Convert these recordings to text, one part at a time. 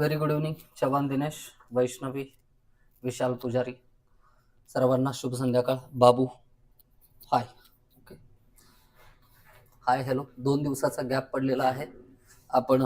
Very good evening Chavan Dinesh Vaishnavi Vishal Pujari सर्वांना शुभ संध्याकाळ. बाबू हाय ओके हाय हॅलो दोन दिवसाचा गॅप पडलेला आहे. आपण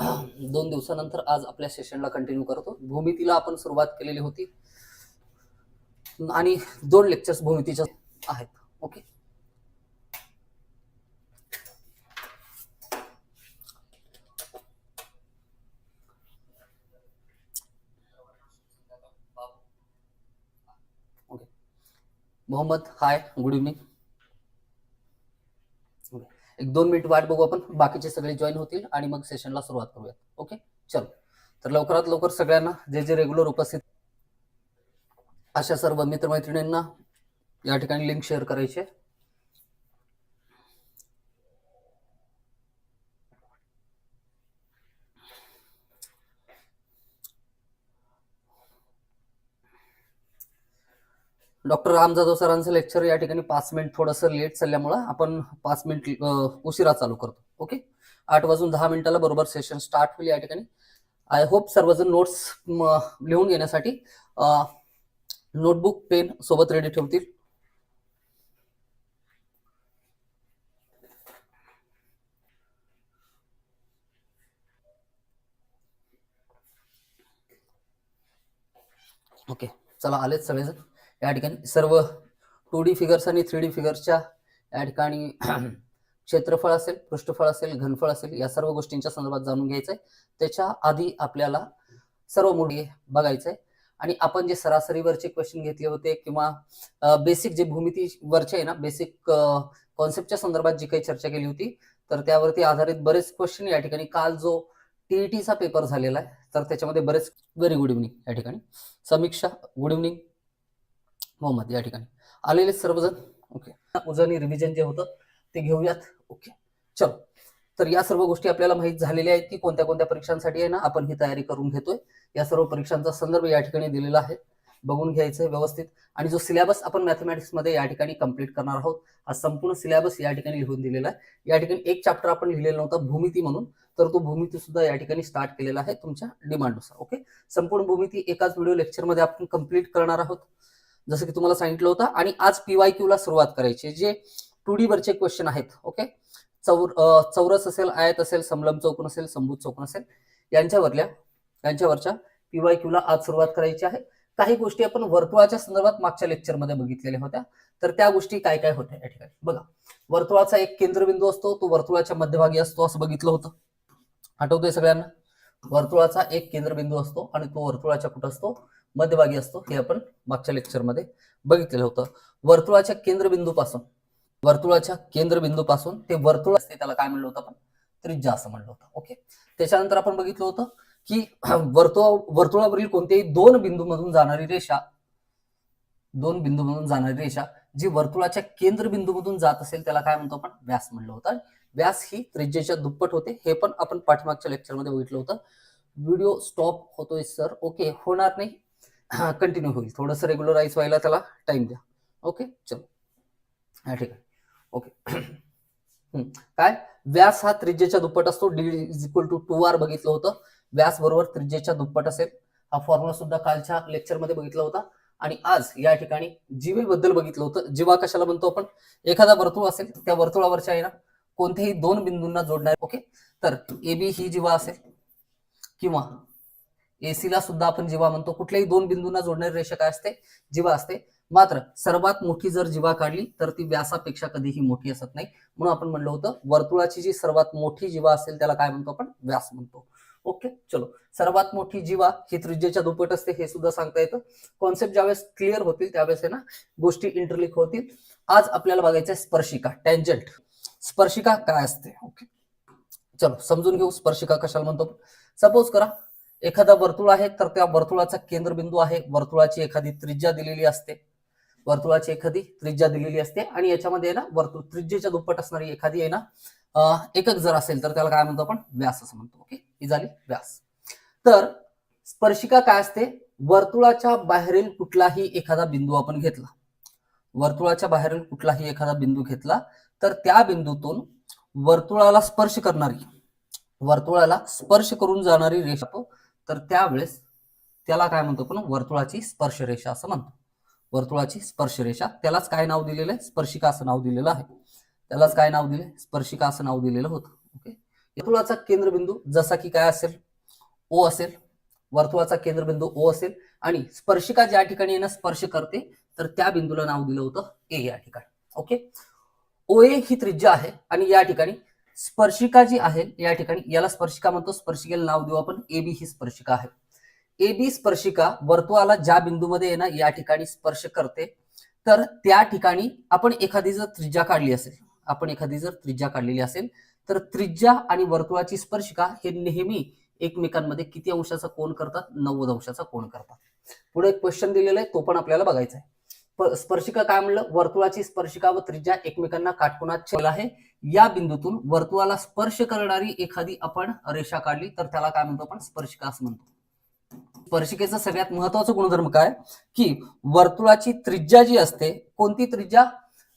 दोन दिवसानंतर आज आपल्या सेशनला कंटिन्यू करतो. भूमितीला आपण सुरुवात केलेली होती. आणि दोन लेक्चर्स भूमितीच्या आहेत. Okay okay Mohammed hi good evening एक दोन मिनिट वाट बघू आपण. बाकीचे सगळे जॉईन होतील आणि मग सेशनला सुरुवात करूयात. ओके चलो. तर लवकरात लवकर सगळ्यांना जे जे रेग्युलर उपस्थित अशा सर्व मित्रमैत्रिणींना या ठिकाणी लिंक शेअर करायची. आहे. डॉक्टर राम जाधव सरांचं लेक्चर या ठिकाणी पाच मिनिट थोडंसं लेट चालल्यामुळं आपण पाच मिनिट उशिरा चालू करतो. ओके? आठ वाजून दहा मिनिटाला बरोबर सेशन स्टार्ट होईल या ठिकाणी. आय होप सर्वजण नोट्स लिहून घेण्यासाठी नोटबुक पेन सोबत रेडी ठेवतील. ओके चला आलेच सगळेजण. या ठिकाणी सर्व टू डी फिगर्स आणि थ्री डी फिगर्सच्या या ठिकाणी क्षेत्रफळ असेल पृष्ठफळ असेल घनफळ असेल या सर्व गोष्टींच्या संदर्भात जाणून घ्यायचंय. त्याच्या आधी आपल्याला सर्व मुली बघायचंय. आणि आपण जे सरासरीवरचे क्वेश्चन घेतले होते किंवा बेसिक जे भूमितीवरचे आहे ना बेसिक कॉन्सेप्टच्या संदर्भात जी काही चर्चा केली होती तर त्यावरती आधारित बरेच क्वेश्चन या ठिकाणी. काल जो टीईटीचा पेपर झालेला आहे तर त्याच्यामध्ये बरेच व्हेरी गुड इव्हनिंग या ठिकाणी. समीक्षा गुड इव्हनिंग मोहम्मद या ठिकाणी. आलेले सर्वजण ओके उजनी रिव्हिजन जे होतं ते घेऊयात. ओके चलो. तर या सर्व गोष्टी आपल्याला माहीत झालेल्या आहेत की कोणत्या कोणत्या परीक्षांसाठी आहे ना आपण ही तयारी करून घेतोय. या सर्व परीक्षांचा संदर्भ या ठिकाणी दिलेला आहे. बघून घ्यायचं आहे व्यवस्थित. आणि जो सिलेबस आपण मॅथमॅटिक्समध्ये या ठिकाणी कंप्लीट करणार आहोत हा संपूर्ण सिलेबस या ठिकाणी लिहून दिलेला आहे. या ठिकाणी एक चॅप्टर आपण लिहिलेला नव्हता भूमिती म्हणून. तर तो भूमिती सुद्धा या ठिकाणी स्टार्ट केलेला आहे तुमच्या डिमांडनुसार ओके संपूर्ण भूमिती एकाच व्हिडिओ लेक्चरमध्ये आपण कंप्लीट करणार आहोत. जसं की तुम्हाला सांगितलं होतं. आणि आज पीवाय क्यू ला सुरुवात करायची जे टू डी वरचे क्वेश्चन आहेत ओके चौर चौरस असेल आयत असेल समलम चौकन असेल संभूत चौकन असेल यांच्यावरल्या यांच्यावरच्या पीवाय क्यू ला आज सुरुवात करायची आहे. काही गोष्टी आपण वर्तुळाच्या संदर्भात मागच्या लेक्चरमध्ये बघितलेल्या होत्या. तर त्या गोष्टी काय काय होत्या या ठिकाणी? बघा वर्तुळाचा एक केंद्रबिंदू असतो तो वर्तुळाच्या मध्यभागी असतो असं बघितलं होतं. आठवतोय सगळ्यांना? वर्तुळाचा एक केंद्रबिंदू असतो आणि तो वर्तुळाच्या कुठं असतो? मध्यभागी असतो हे आपण मागच्या लेक्चरमध्ये बघितलेलं होतं. वर्तुळाच्या केंद्रबिंदूपासून वर्तुळाच्या केंद्रबिंदूपासून ते वर्तुळ असते त्याला काय म्हणलं होतं आपण? त्रिज्या असं म्हणलं होतं. ओके त्याच्यानंतर आपण बघितलं होतं की वर्तुळा वर्तुळावरील कोणत्याही दोन बिंदूमधून जाणारी रेषा दोन बिंदूमधून जाणारी रेषा जी वर्तुळाच्या केंद्रबिंदूमधून जात असेल त्याला काय म्हणतो आपण? व्यास म्हणलं होतं. व्यास ही त्रिज्येच्या दुप्पट होते हे पण आपण पाठीमागच्या लेक्चरमध्ये बघितलं होतं. व्हिडिओ स्टॉप होतोय सर ओके होणार नाही. कंटिन्यू होईल. थोडंसं रेग्युलराईज व्हायला त्याला टाइम द्या. ओके चलो. हा ठीक आहे. ओके काय? व्यास हा त्रिज्येच्या दुप्पट असतो. D is equal to two R बघितलं होतं. व्यास बरोबर त्रिज्येच्या दुप्पट असेल. हा फॉर्म्युला सुद्धा कालच्या लेक्चरमध्ये बघितला होता. आणि आज या ठिकाणी जीवेबद्दल बघितलं होतं. जीवा कशाला म्हणतो आपण? एखादा वर्तुळ असेल त्या वर्तुळावरच्या आहे ना कोणत्याही दोन बिंदूंना जोडणार ओके तर ए बी ही जीवा असेल किंवा एसीला सुद्धा आपण जीवा म्हणतो. कुठल्याही दोन बिंदूंना जोडणारी रेषा काय असते? जीवा असते. मात्र सर्वात मोठी जर जीवा काढली तर ती व्यासापेक्षा कधीही मोठी असत नाही. म्हणून आपण म्हणलं होतं वर्तुळाची जी सर्वात मोठी जीवा असेल त्याला काय म्हणतो आपण? व्यास म्हणतो. ओके चलो. सर्वात मोठी जीवा ही त्रिज्येच्या दुप्पट असते हे सुद्धा सांगता येतं. कॉन्सेप्ट ज्यावेळेस क्लिअर होतील त्यावेळेस ना गोष्टी इंटरलिक होतील. आज आपल्याला बघायचं आहे स्पर्शिका टँजंट स्पर्शिका काय असते? ओके. चलो समजून घेऊ स्पर्शिका कशाला म्हणतो सपोज करा एखादा वर्तुळ आहे तर त्या वर्तुळाचा केंद्रबिंदू आहे. वर्तुळाची एखादी त्रिज्या दिलेली असते. वर्तुळाची एखादी त्रिज्या दिलेली असते आणि याच्यामध्ये ना वर्तुळ त्रिज्येच्या दुप्पट असणारी एखादी आहे ना एकक जर असेल तर त्याला काय म्हणतो आपण? व्यास असं म्हणतो. ओके? ही झाली व्यास. तर स्पर्शिका काय असते? वर्तुळाच्या बाहेरील कुठलाही एखादा बिंदू आपण घेतला. वर्तुळाच्या बाहेरील कुठलाही एखादा बिंदू घेतला तर त्या बिंदूतून वर्तुळाला स्पर्श करणारी वर्तुळाला स्पर्श करून जाणारी रेषा तो तर त्यावेळेस त्याला काय म्हणतो आपण? वर्तुळाची स्पर्श रेषा असं म्हणतो. वर्तुळाची स्पर्श रेषा त्यालाच काय नाव दिलेलं आहे? स्पर्शिका असं नाव दिलेलं आहे. त्यालाच काय नाव दिले स्पर्शिका असं नाव दिलेलं होतं. ओके? वर्तुळाचा केंद्रबिंदू जसा की काय असेल? ओ असेल. वर्तुळाचा केंद्रबिंदू ओ असेल. आणि स्पर्शिका ज्या ठिकाणी येणं स्पर्श करते तर त्या बिंदूला नाव दिलं होतं ए या ठिकाणी. ओके? ओ ए ही त्रिज्या आहे. आणि या ठिकाणी स्पर्शिका जी आहे या ठिकाणी याला स्पर्शिका म्हणतो. स्पर्शिकेला नाव देऊ आपण. ए बी ही स्पर्शिका आहे. ए बी स्पर्शिका वर्तुळाला ज्या बिंदूमध्ये आहे ना या ठिकाणी स्पर्श करते. तर त्या ठिकाणी आपण एखादी जर त्रिज्या काढली असेल आपण एखादी जर त्रिज्या काढलेली असेल तर त्रिज्या आणि वर्तुळाची स्पर्शिका हे नेहमी एकमेकांमध्ये किती अंशाचा कोण करतात? नव्वद अंशाचा कोण करतात. पुढे एक क्वेश्चन दिलेला आहे तो पण आपल्याला बघायचा आहे. स्पर्शिका काय म्हणलं? वर्तुळाची स्पर्शिका व त्रिज्या एकमेकांना काटकोनात छेद आहे. या बिंदूतून वर्तुळाला स्पर्श करणारी एखादी आपण रेषा काढली तर त्याला काय म्हणतो आपण? स्पर्शिका असं म्हणतो. स्पर्शिकेचा सगळ्यात महत्त्वाचा गुणधर्म काय? की वर्तुळाची त्रिज्या जी असते कोणती त्रिज्या?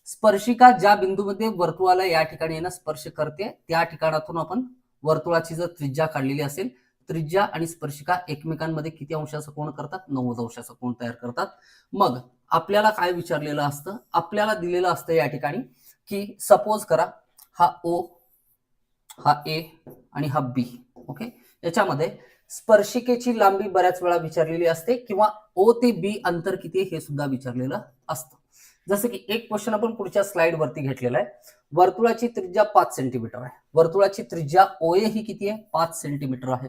स्पर्शिका ज्या बिंदूमध्ये वर्तुळाला या ठिकाणी येणं स्पर्श करते त्या ठिकाणातून आपण वर्तुळाची जर त्रिज्या काढलेली असेल त्रिज्या आणि स्पर्शिका एकमेकांमध्ये किती अंशाचा कोण करतात? नव्वद अंशाचा कोण तयार करतात. मग आपल्याला काय विचारलेलं असतं? आपल्याला दिलेलं असतं या ठिकाणी की सपोज करा हा ओ हा ए आणि हा बी ओके याच्यामध्ये स्पर्शिकेची लांबी बऱ्याच वेळा विचारलेली असते किंवा ओ ते बी अंतर किती आहे हे सुद्धा विचारलेलं असतं. जसं की एक क्वेश्चन आपण पुढच्या स्लाइड वरती घेतलेला आहे. वर्तुळाची त्रिज्या पाच सेंटीमीटर आहे. वर्तुळाची त्रिज्या ओ ए ही किती आहे? पाच सेंटीमीटर आहे.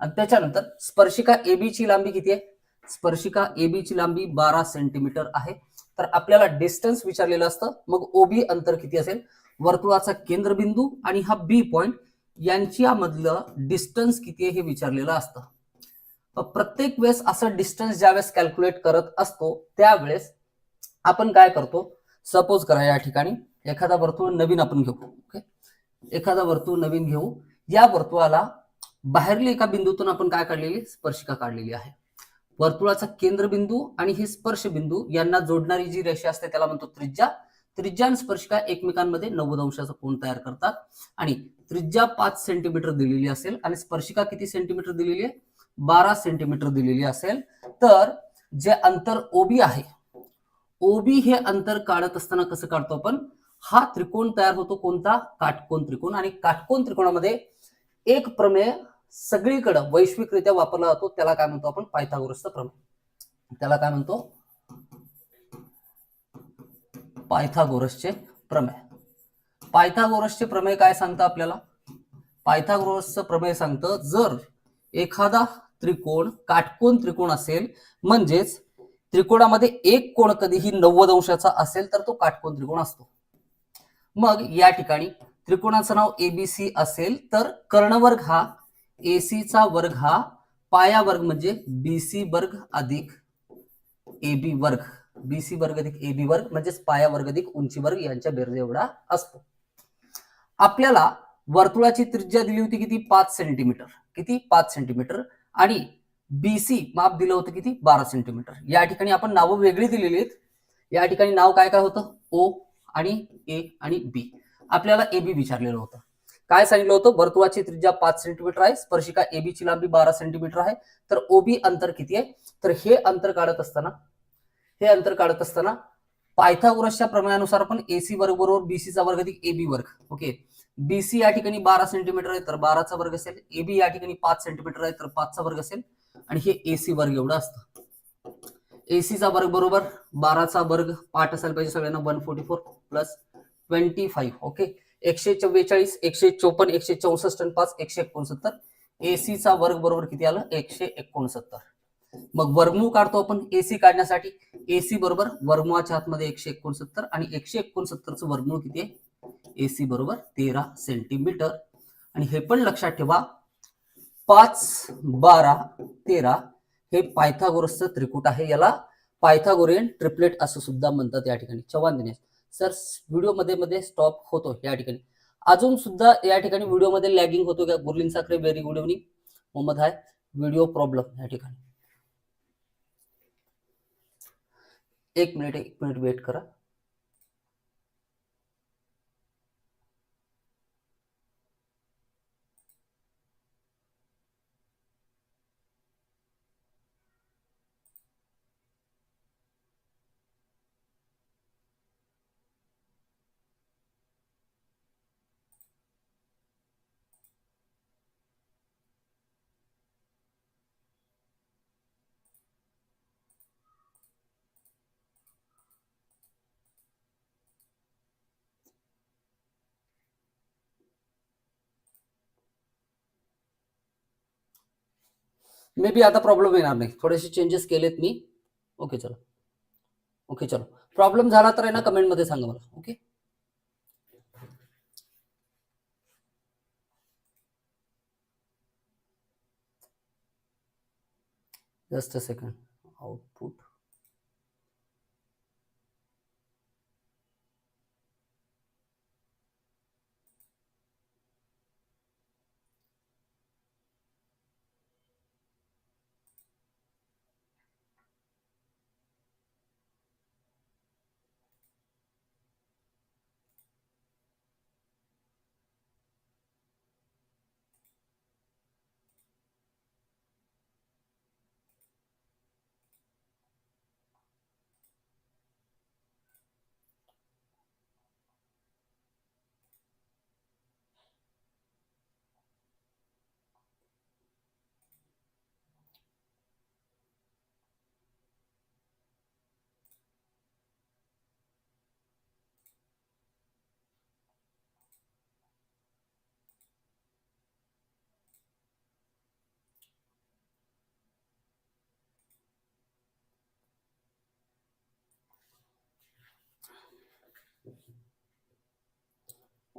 आणि त्याच्यानंतर स्पर्शिका ए बी ची लांबी किती आहे? स्पर्शिका एबीची ची लांबी बारा सेंटीमीटर आहे. तर आपल्याला डिस्टन्स विचारलेलं असतं. मग ओबी अंतर किती असेल? वर्तुळाचा केंद्रबिंदू आणि हा बी पॉइंट यांच्यामधलं डिस्टन्स किती आहे हे विचारलेलं असतं. प्रत्येक वेळेस असं डिस्टन्स ज्यावेळेस कॅल्क्युलेट करत असतो त्यावेळेस आपण काय करतो? सपोज करा या ठिकाणी एखादा वर्तुळ नवीन आपण घेऊ. ओके एखादा वर्तुळ नवीन घेऊ. या वर्तुळाला बाहेरली एका बिंदूतून आपण काय काढलेली? स्पर्शिका काढलेली आहे. वर्तुळाचा केंद्रबिंदू आणि हे स्पर्श बिंदू यांना जोडणारी जी रेषा असते त्याला म्हणतो त्रिज्या. त्रिज्या आणि स्पर्शिका एकमेकांमध्ये नव्वद अंशाचा कोण तयार करतात. आणि त्रिज्या पाच सेंटीमीटर दिलेली असेल आणि स्पर्शिका किती सेंटीमीटर दिलेली आहे? बारा सेंटीमीटर दिलेली असेल. तर जे अंतर ओबी आहे ओबी हे अंतर काढत असताना कसं काढतो आपण? हा त्रिकोण तयार होतो कोणता? काटकोन त्रिकोण. आणि काटकोन त्रिकोणामध्ये एक प्रमेय सगळीकडं वैश्विकरित्या वापरला जातो त्याला काय म्हणतो आपण? पायथागोरसचं प्रमेय. त्याला काय म्हणतो? पायथागोरसचे प्रमेय. पायथागोरसचे प्रमेय काय सांगतं आपल्याला? पायथागोरसचं प्रमेय सांगतं जर एखादा त्रिकोण काटकोन त्रिकोण असेल म्हणजेच त्रिकोणामध्ये एक कोण कधीही नव्वद अंशाचा असेल तर तो काटकोन त्रिकोण असतो. मग या ठिकाणी त्रिकोणाचं नाव एबीसी असेल तर कर्णवर्ग हा एसी चा वर्ग हा पाया वर्ग म्हणजे बीसी वर्ग अधिक एबी वर्ग. बीसी वर्ग अधिक एबी वर्ग म्हणजेच पाया वर्ग अधिक उंची वर्ग यांच्या बेरजे एवढा असतो. आपल्याला वर्तुळाची त्रिज्या दिली होती किती? पाच सेंटीमीटर किती? पाच सेंटीमीटर आणि बीसी माप दिलं होतं किती? बारा सेंटीमीटर या ठिकाणी आपण नावं वेगळी दिलेली आहेत. या ठिकाणी नाव काय काय होतं? ओ आणि ए आणि बी. आपल्याला ए बी विचारलेलं होतं. काय सांगितलं होतं? वर्तुळाची त्रिज्या पाच सेंटीमीटर आहे. स्पर्शिका एबी ची लांबी बारा सेंटीमीटर आहे. तर ओबी अंतर किती आहे? तर हे अंतर काढत असताना हे अंतर काढत असताना पायथागोरसच्या प्रमाणानुसार आपण एसी वर्ग बरोबर बीसीचा वर्ग अधिक एबी वर्ग. ओके? बीसी या ठिकाणी बारा सेंटीमीटर आहे तर बाराचा वर्ग असेल. एबी या ठिकाणी पाच सेंटीमीटर आहे तर पाचचा वर्ग असेल. आणि हे एसी वर्ग एवढं असतं. एसीचा वर्ग बरोबर बाराचा वर्ग पाठ असायला पाहिजे सगळ्यांना. One forty four plus twenty five. Okay? एकशे चव्वेचाळीस एकशे चोपन्न एकशे चौसष्ट आणि पाच एकशे एकोणसत्तर. एसी चा वर्ग बरोबर किती आलं? एकशे एकोणसत्तर. मग वर्गमूळ काढतो आपण एसी काढण्यासाठी. एसी बरोबर वर्गमुळाच्या आतमध्ये एकशे एकोणसत्तर आणि एकशे एकोणसत्तरचं वर्गमूळ किती आहे? एसी बरोबर तेरा सेंटीमीटर आणि हे पण लक्षात ठेवा. पाच बारा तेरा हे पायथागोरसचं त्रिकूट आहे. याला पायथागोरियन ट्रिपलेट असं सुद्धा म्हणतात या ठिकाणी. चव्हाण दिनेश. सर व्हिडिओमध्ये मध्ये स्टॉप होतो या ठिकाणी. अजून सुद्धा या ठिकाणी व्हिडिओमध्ये लॅगिंग होतो का? Gurleen Sakhare very good evening Mohammed hi video problem या ठिकाणी. एक मिनिट एक मिनिट वेट करा. मे बी आता प्रॉब्लेम येणार नाही. थोडेसे चेंजेस केलेत मी. ओके चलो. ओके चलो. प्रॉब्लेम झाला तर आहे ना कमेंटमध्ये सांगा मला. Okay just a second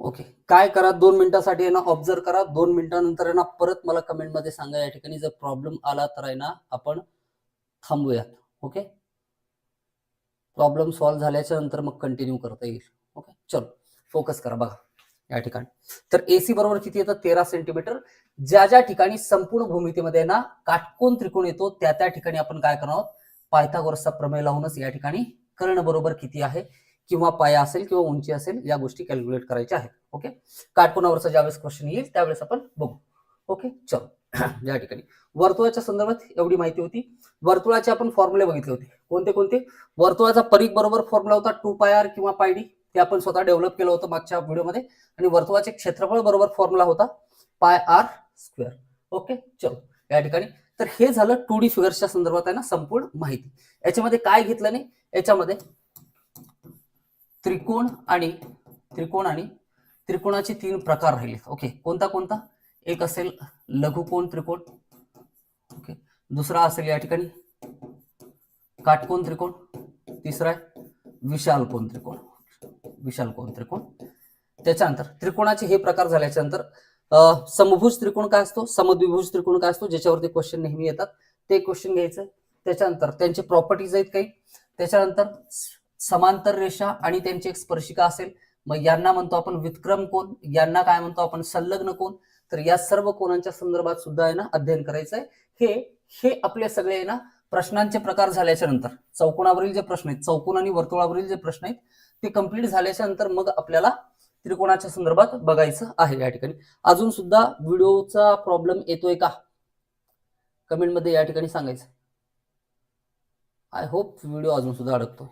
okay काय करा? दोन मिनिटासाठी ना ऑब्झर्व करा. दोन मिनिटानंतर ना परत मला कमेंटमध्ये सांगा. या ठिकाणी जर प्रॉब्लेम आला तर आहे ना आपण थांबूयात. ओके प्रॉब्लेम सॉल्व्ह झाल्याच्यानंतर मग कंटिन्यू करता येईल. ओके चलो. फोकस करा. बघा. या ठिकाणी. तर एसी बरोबर किती येतं? तेरा सेंटीमीटर ज्या ज्या ठिकाणी संपूर्ण भूमितीमध्ये ना काटकोन त्रिकोण येतो त्या त्या ठिकाणी आपण काय करणार आहोत? पायथागोरसचा प्रमेय लावूनच या ठिकाणी कर्ण बरोबर किती आहे? किंवा पाया असेल किंवा उंची असेल या गोष्टी कॅल्क्युलेट करायच्या आहेत. ओके काटकोनावरचा ज्यावेळेस क्वेश्चन येईल त्यावेळेस आपण बघू. ओके चलो. या ठिकाणी. वर्तुळाच्या संदर्भात एवढी माहिती होती. वर्तुळाचे आपण फॉर्म्युले बघितले होते. कोणते कोणते? वर्तुळाचा परीख बरोबर फॉर्म्युला होता टू पाय आर किंवा पाय डी ते आपण स्वतः डेव्हलप केलं होतं मागच्या व्हिडिओमध्ये. आणि वर्तुळाचे क्षेत्रफळ बरोबर फॉर्म्युला होता पाय आर स्क्वेअर ओके चलो. या ठिकाणी. तर हे झालं टू डी फिगर्सच्या संदर्भात आहे ना संपूर्ण माहिती. याच्यामध्ये काय घेतलं नाही? याच्यामध्ये त्रिकोण आणि त्रिकोण आणि त्रिकोणाचे तीन प्रकार राहिले. ओके कोणता कोणता? एक असेल लघुकोण त्रिकोण. ओके दुसरा असेल या ठिकाणी काटकोण त्रिकोण. तिसरा आहे विशाल कोण त्रिकोण. विशाल कोण त्रिकोण. त्याच्यानंतर त्रिकोणाचे हे प्रकार झाल्याच्यानंतर अं, समभुज त्रिकोण काय असतो? समद्विभुज त्रिकोण काय असतो? ज्याच्यावरती क्वेश्चन नेहमी येतात. ते क्वेश्चन घ्यायचं. त्याच्यानंतर त्यांचे प्रॉपर्टीज आहेत काही. त्याच्यानंतर समांतर रेषा आणि त्यांची एक स्पर्शिका असेल. मग यांना म्हणतो आपण विक्रम कोण यांना काय म्हणतो आपण संलग्न कोण तर या सर्व कोणांच्या संदर्भात सुद्धा आहे ना अध्ययन करायचं आहे हे हे आपले सगळे आहे ना प्रश्नांचे प्रकार झाल्याच्यानंतर. चौकोनावरील जे प्रश्न आहेत चौकोन आणि वर्तुळावरील जे प्रश्न आहेत ते कंप्लीट झाल्याच्यानंतर मग आपल्याला त्रिकोणाच्या संदर्भात बघायचं आहे या ठिकाणी. अजून सुद्धा व्हिडिओचा प्रॉब्लेम येतोय का? कमेंटमध्ये या ठिकाणी सांगायचं. आय होप व्हिडिओ अजून सुद्धा अडकतोय